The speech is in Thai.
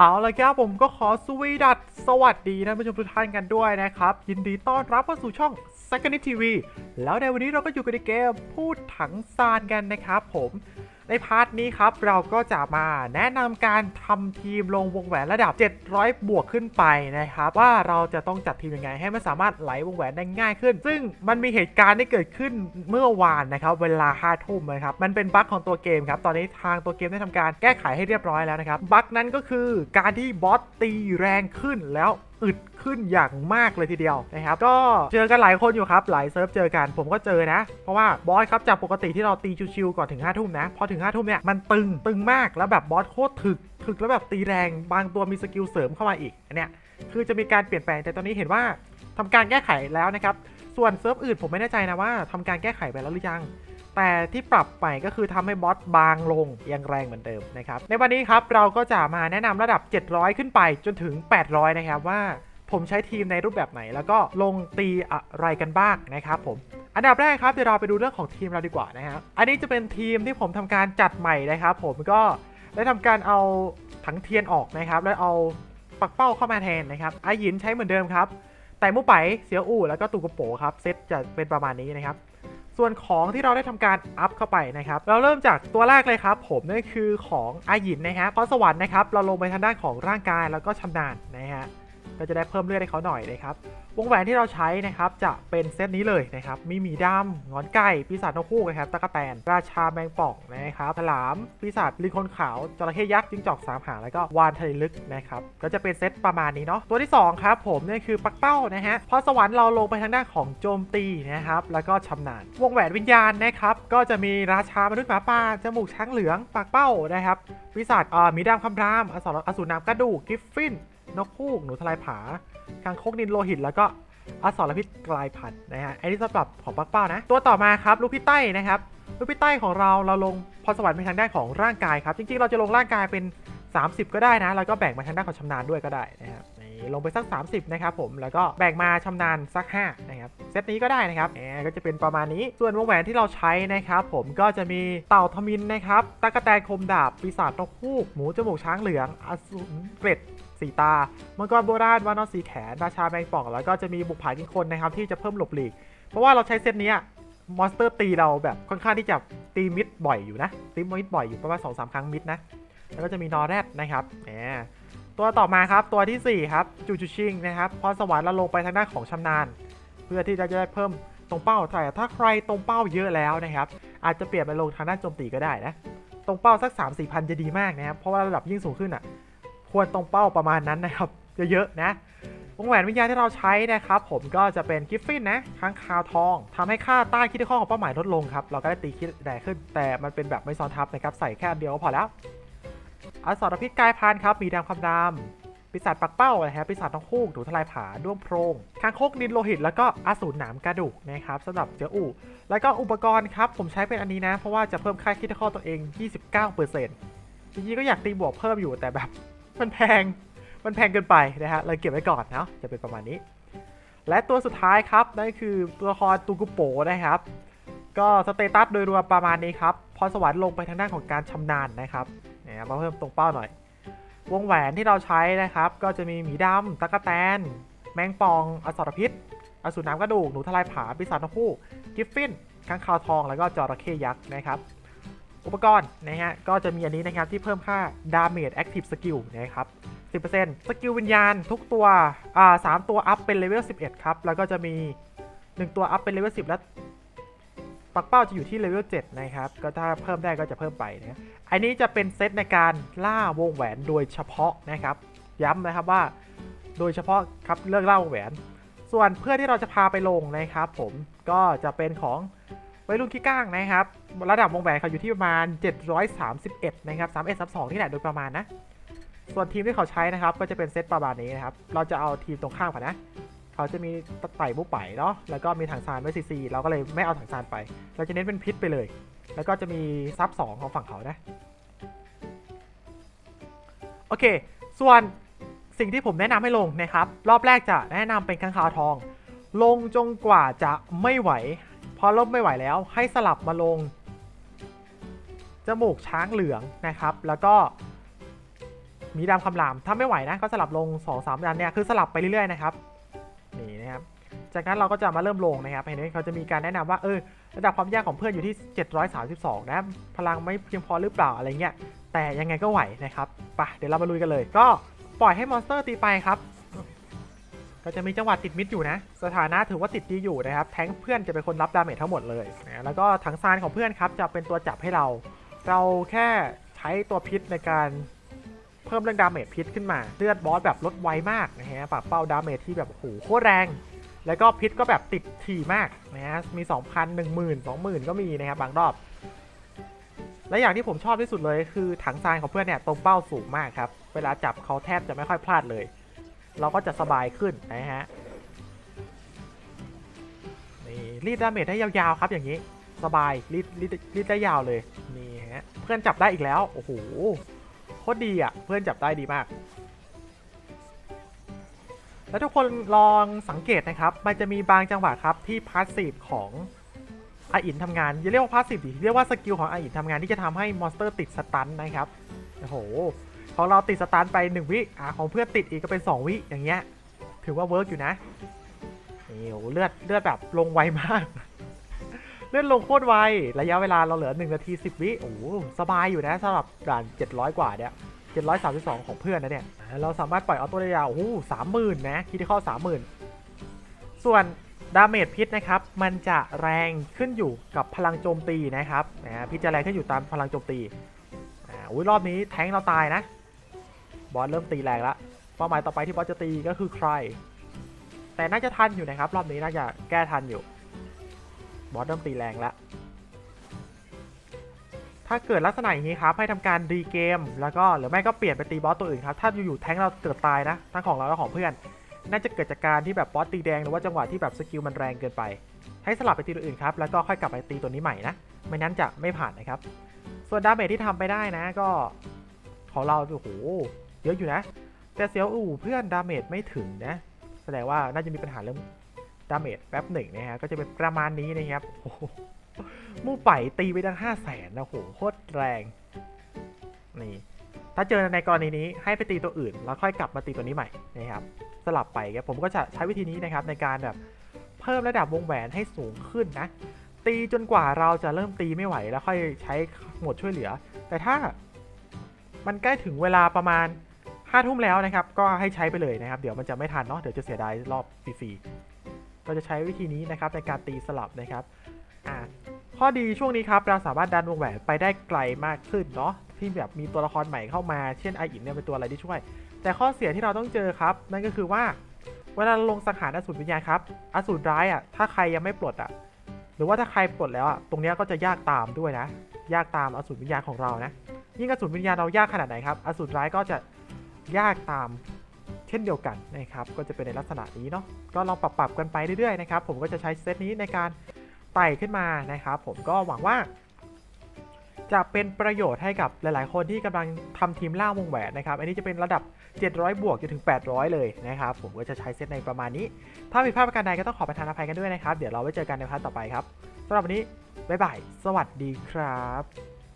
เอาละครับผมก็ขอสวีดัสสวัสดีท่านผู้ชมทุกท่านกันด้วยนะครับ ยินดีต้อนรับเข้าสู่ช่อง s ซ c o n d TV แล้วในวันนี้เราก็อยู่กันในเกมพูดถังซานกันนะครับผม ในพาร์ทนี้ครับเราก็จะมาแนะนำการทำทีมลงวงแหวนระดับ 700 บวกขึ้นไปนะครับว่าเราจะต้องจัดทีมยังไง ให้มันสามารถไหลวงแหวนได้ง่ายขึ้น ซึ่งมันมีเหตุการณ์ที่เกิดขึ้นเมื่อวานนะครับเวลา5ทุ่มนะครับมันเป็นบั๊กของตัวเกมครับตอนนี้ทางตัวเกมได้ทำการแก้ไขให้เรียบร้อยแล้วนะครับบั๊กนั้นก็คือการที่บอสตีแรงขึ้นแล้ว อึดขึ้นอย่างมากเลยทีเดียวนะครับ ก็เจอกันหลายคนอยู่ครับ หลายเซิร์ฟเจอกันผมก็เจอนะ เพราะว่าบอสครับจากปกติที่เราตีชิวๆก่อนถึง5้าทุ่มนะ พอถึง5้าทุ่มเนี่ยมันตึงตึงมากแล้วแบบบอสโคตรถึกถึกแล้วแบบตีแรงบางตัวมีสกิลเสริมเข้ามาอีกอันเนี้ยคือจะมีการเปลี่ยนแปลงแต่ตอนนี้เห็นว่าทำการแก้ไขแล้วนะครับ ส่วนเซิร์ฟอื่นผมไม่แน่ใจนะว่าทำการแก้ไขไปแล้วหรือยัง แต่ที่ปรับใหม่ก็คือทำให้บอสบางลงยังแรงเหมือนเดิมนะครับในวันนี้ครับเราก็จะมาแนะนำระดับ 700 ขึ้นไปจนถึง 800 นะครับว่าผมใช้ทีมในรูปแบบไหน แล้วก็ลงตีอะไรกันบ้างนะครับผมอันดับแรกครับเดี๋ยวเราไปดูเรื่องของทีมเราดีกว่านะครับอันนี้จะเป็นทีมที่ผมทำการจัดใหม่นะครับ ผมก็ได้ทำการเอาถังเทียนออกนะครับ แล้วเอาปักเป้าเข้ามาแทนนะครับอาหยินใช้เหมือนเดิมครับ แต่มุไปเสียอู่แล้วก็ตูกระโปครับเซตจะเป็นประมาณนี้นะครับ ส่วนของที่เราได้ทำการอัพเข้าไปนะครับ เราเริ่มจากตัวแรกเลยครับ ผมนั่นคือของอาหยินนะฮะพรสวรรค์นะครับ เราลงไปทางด้านของร่างกายแล้วก็ชำนาญนะฮะ ก็จะได้เพิ่มเลือดให้เขาหน่อยนะครับ วงแหวนที่เราใช้นะครับจะเป็นเซตนี้เลยนะครับมีหมีดำงอนไก่ปีศาจนกคู่นะครับตะกแตน ราชาแมงป่องนะครับฉลามปีศาจลิงคนขาวจระเข้ยักษ์จิ้งจอกสามหางแล้วก็วานทะเลลึกนะครับก็จะเป็นเซตประมาณนี้เนาะตัวที่2ครับผมนี่คือปักเป้านะฮะพอสวรรค์เราลงไปทางด้านของโจมตีนะครับแล้วก็ชำนาญวงแหวนวิญญาณนะครับก็จะมีราชามนุษย์หมาป่าจมูกช้างเหลืองปากเป้านะครับปีศาจอ่ามีดำคำรามอสรอสูรน้ำกระดูกกิฟฟิน นกฮูกหนูทลายผาคางคกนินโลหิต แล้วก็อสรพิษกลายพันธุ์นะฮะอันนี้สำหรับของปักเป้านะ ตัวต่อมาครับลูกพี่ใต้นะครับลูกพี่ใต้ของเราเราลงพรสวรรค์ไปทางด้านของร่างกายครับ จริงๆ เราจะลงร่างกายเป็น 30 ก็ได้นะ แล้วก็แบ่งมาทางด้านของชำนาญด้วยก็ได้นะครับนี่ลงไปสัก 30 นะครับผม แล้วก็แบ่งมาชำนาญสัก 5 นะครับ เซตนี้ก็ได้นะครับแหมก็จะเป็นประมาณนี้ ส่วนวงแหวนที่เราใช้นะครับผม ก็จะมีเต่าทมินนะครับ ตะกะแตนคมดาบ ปีศาจนกฮูก หมูจมูกช้างเหลือง อสูรเกร็ด สีตา มังกรโบราณวานอนสีแขน ราชาแมงป่อง แล้วก็จะมีบุกผากินคนนะครับที่จะเพิ่มหลบหลีก เพราะว่าเราใช้เซตนี้มอนสเตอร์ตีเราแบบค่อนข้างที่จะตีมิดบ่อยอยู่นะ ตีมิดบ่อยอยู่ประมาณสองสามครั้งมิดนะ แล้วก็จะมีนอแรดนะครับแหมตัวต่อมาครับตัวทีสี่4 ครับจูจูชิงนะครับพรสวรรค์เราลงไปทางด้านของชำนาญ เพื่อที่จะได้เพิ่มตรงเป้าแต่ถ้าใครตรงเป้าเยอะแล้วนะครับ อาจจะเปลี่ยนไปลงทางด้านโจมตีก็ได้นะ ตรงเป้าสัก 3 4พันจะดีมากนะครับ เพราะว่าระดับยิ่งสูงขึ้นอะ ควรตรงเป้าประมาณนั้นนะครับเยอะๆนะวงแหวนวิญญาณที่เราใช้นะครับผมก็จะเป็นกิฟฟินนะค้างคาวทองทำให้ค่าต้านคิดที่ข้อของเป้าหมายลดลงครับ เราก็ได้ตีคิดแรงขึ้น แต่มันเป็นแบบไม่ซ้อนทับนะครับ ใส่แค่อันเดียวก็พอแล้ว อสรพิษกายพันครับ มีดำคำดำปีศาจปักเป้านะฮะปีศาจน้องคูกหนูทลายผาด้วงโพรงคางคกดินโลหิต แล้วก็อสูรหนามกระดูกนะครับสำหรับเจ้าอู่แล้วก็อุปกรณ์ครับผมใช้เป็นอันนี้นะ เพราะว่าจะเพิ่มค่าคิดที่ข้อตัวเอง 29%จริงๆก็อยากตีบวกเพิ่มอยู่แต่แบบ มันแพง มันแพงเกินไปนะฮะเลยเก็บไว้ก่อนเนาะ จะเป็นประมาณนี้ และตัวสุดท้ายครับ นั่นคือตัวละครตูกุโปนะครับ ก็สเตตัสโดยรวมประมาณนี้ครับ พรสวรรค์ลงไปทางด้านของการชำนาญนะครับเนี่ยมาเพิ่มตรงเป้าหน่อย วงแหวนที่เราใช้นะครับ ก็จะมีหมีดำตะกะแตน แมงปอง อสรพิษ อสูรน้ำกระดูก หนูทลายผา ปีศาจนกคู่กิฟฟินค้างคาวทอง แล้วก็จระเข้ยักษ์นะครับ อุปกรณ์นะฮะก็จะมีอันนี้นะครับที่เพิ่มค่า Damage Active Skill นะครับ10%สกิลวิญญาณทุกตัวอ่าสามตัวอัพเป็นเลเวล11 ครับ แล้วก็จะมี 1 ตัวอัพเป็นเลเวล10 แล้วปักเป้าจะอยู่ที่เลเวล7นะครับ ก็ถ้าเพิ่มได้ก็จะเพิ่มไปนะอันนี้จะเป็นเซตในการล่าวงแหวนโดยเฉพาะนะครับ ย้ำนะครับว่าโดยเฉพาะครับเรื่องล่าวงแหวน ส่วนเพื่อที่เราจะพาไปลงนะครับผมก็จะเป็นของ วัยรุ่นขี้ก้างนะครับ ระดับวงแหวนเขาอยู่ที่ประมาณ 731 นะครับ31 32ที่ไหนโดยประมาณนะ ส่วนทีมที่เขาใช้นะครับ ก็จะเป็นเซตประมาณนี้นะครับ เราจะเอาทีมตรงข้ามก่อนนะ เขาจะมีไต่บุกไปเนาะ แล้วก็มีถังซานไว้ซีซีเราก็เลยไม่เอาถังซานไป เราจะเน้นเป็นพิษไปเลย แล้วก็จะมีซับสองของฝั่งเขานะ โอเค ส่วนสิ่งที่ผมแนะนำให้ลงนะครับ รอบแรกจะแนะนำเป็นข้างคาวทอง ลงจงกว่าจะไม่ไหว พอลบไม่ไหวแล้วให้สลับมาลง จมูกช้างเหลืองนะครับ แล้วก็มีดำคำราม ถ้าไม่ไหวนะ ก็สลับลง 2 3ดันเนี่ยคือสลับไปเรื่อยๆนะครับนี่นะครับจากนั้นเราก็จะมาเริ่มลงนะครับเห็นไหมเขาจะมีการแนะนำว่าเออระดับความยากของเพื่อนอยู่ที่ 732 นะพลังไม่เพียงพอหรือเปล่าอะไรเงี้ยแต่ยังไงก็ไหวนะครับไปเดี๋ยวเรามาลุยกันเลย ก็ปล่อยให้มอนสเตอร์ตีไปครับ็จะมีจังหวะติดมิดอยู่นะ สถานะถือว่าติดดีอยู่นะครับ แทงเพื่อนจะเป็นคนรับดาเมจทั้งหมดเลยนะแล้วก็ถังซานของเพื่อนครับจะเป็นตัวจับให้เรา เราแค่ใช้ตัวพิษในการเพิ่มเรื่องดาเมจพิษขึ้นมา เลือดบอสแบบลดไวมากนะฮะปรับเป้าดาเมจที่แบบโอ้โหโคตรแรง แล้วก็พิษก็แบบติดถี่มากนะฮะ มี 2,000 10,000 20,000 ก็มีนะครับบางรอบ และอย่างที่ผมชอบที่สุดเลยคือถังทรายของเพื่อนเนี่ยตรงเป้าสูงมากครับ เวลาจับเขาแทบจะไม่ค่อยพลาดเลย เราก็จะสบายขึ้นนะฮะนี่รีดดาเมจได้ยาวๆครับอย่างนี้ สบายรีดรีดรีดได้ยาวเลยนี่ฮะเพื่อนจับได้อีกแล้วโอ้โหโคตรดีอะเพื่อนจับได้ดีมาก แล้วทุกคนลองสังเกตนะครับ มันจะมีบางจังหวะครับที่พาสซีฟของอาอินทำงานอย่าเรียกว่าพาสซีฟดิเรียกว่าสกิลของอาอินทำงานที่จะทำให้มอนสเตอร์ติดสตันนะครับโอ้โห ของเราติดสตันไป 1 วิอะของเพื่อนติดอีกก็เป็น 2 วิอย่างเงี้ยถือว่าเวิร์กอยู่นะนี่โอ้โหเลือดเลือดแบบลงไวมาก เลือดลงโคตรไว ระยะเวลาเราเหลือ 1 นาที 10 วิโอ้สบายอยู่นะสำหรับด่าน 700 กว่าเนี่ย732 ของเพื่อนนะเนี่ย เราสามารถปล่อยออโต้ได้ยาวโอ้โหสามหมื่นนะคิดที่ข้อสามหมื่นส่วนดาเมจพิษนะครับ มันจะแรงขึ้นอยู่กับพลังโจมตีนะครับนะพิษจะแรงขึ้นอยู่ตามพลังโจมตีอ่าอุ้ยรอบนี้แทงเราตายนะ บอสเริ่มตีแรงแล้วเป้าหมายต่อไปที่บอสจะตีก็คือใคร แต่น่าจะทันอยู่นะครับ รอบนี้น่าจะแก้ทันอยู่ บอสเริ่มตีแรงแล้วถ้าเกิดลักษณะอย่างนี้ครับให้ทำการรีเกม แล้วก็หรือไม่ก็เปลี่ยนไปตีบอสตัวอื่นครับ ถ้าอยู่ๆแท้งเราเกิดตายนะทั้งของเราและของเพื่อน น่าจะเกิดจากการที่แบบบอสตีแดงหรือว่าจังหวะที่แบบสกิลมันแรงเกินไป ให้สลับไปตีตัวอื่นครับแล้วก็ค่อยกลับไปตีตัวนี้ใหม่นะไม่นั้นจะไม่ผ่านนะครับ ส่วนดาเมจที่ทำไปได้นะก็ของเราโอ้โห เยอะอยู่นะ แต่เซียวอู่เพื่อนดาเมจไม่ถึงนะ แสดงว่าน่าจะมีปัญหาเรื่องดาเมจแป๊บหนึ่งนะฮะ ก็จะเป็นประมาณนี้นะครับโอ้โหมู่ไปตีไปตั้งห้าแสนนะโหโคตรแรง นี่ ถ้าเจอในกรณีนี้ให้ไปตีตัวอื่น แล้วค่อยกลับมาตีตัวนี้ใหม่นะครับ สลับไปครับผมก็จะใช้วิธีนี้นะครับในการแบบเพิ่มระดับวงแหวนให้สูงขึ้นนะ ตีจนกว่าเราจะเริ่มตีไม่ไหว แล้วค่อยใช้โหมดช่วยเหลือ แต่ถ้ามันใกล้ถึงเวลาประมาณ ห้าทุ่มแล้วนะครับ ก็ให้ใช้ไปเลยนะครับ เดี๋ยวมันจะไม่ทันเนาะ เดี๋ยวจะเสียดายรอบฟรีๆก็จะใช้วิธีนี้นะครับในการตีสลับนะครับ อ่า ข้อดีช่วงนี้ครับ เราสามารถดันวงแหวนไปได้ไกลมากขึ้นเนาะ ที่แบบมีตัวละครใหม่เข้ามา เช่นไออินเนี่ยเป็นตัวอะไรที่ช่วย แต่ข้อเสียที่เราต้องเจอครับ นั่นก็คือว่า เวลาลงสังหารอสูรวิญญาณครับ อสูรร้ายอะ ถ้าใครยังไม่ปลดอะ หรือว่าถ้าใครปลดแล้วอะ ตรงเนี้ยก็จะยากตามด้วยนะ ยากตามอสูรวิญญาณของเรานะ ยิ่งอสูรวิญญาณเรายากขนาดไหนครับ อสูรร้ายก็จะ ยากตามเช่นเดียวกันนะครับ ก็จะเป็นในลักษณะนี้เนาะ ก็ลองปรับปรับกันไปเรื่อยๆนะครับ ผมก็จะใช้เซตนี้ในการไต่ขึ้นมานะครับ ผมก็หวังว่า จะเป็นประโยชน์ให้กับหลาย ๆ คนที่กำลังทำทีมล่าวงแหวนนะครับ อันนี้จะเป็นระดับ 700 บวกจนถึง 800 เลยนะครับ ผมก็จะใช้เซตในประมาณนี้ ถ้าผิดพลาดประการใดก็ต้องขอประทานอภัยกันด้วยนะครับ เดี๋ยวเราไว้เจอกันในพาร์ทต่อไปครับสำหรับวันนี้บ๊ายบาย สวัสดีครับ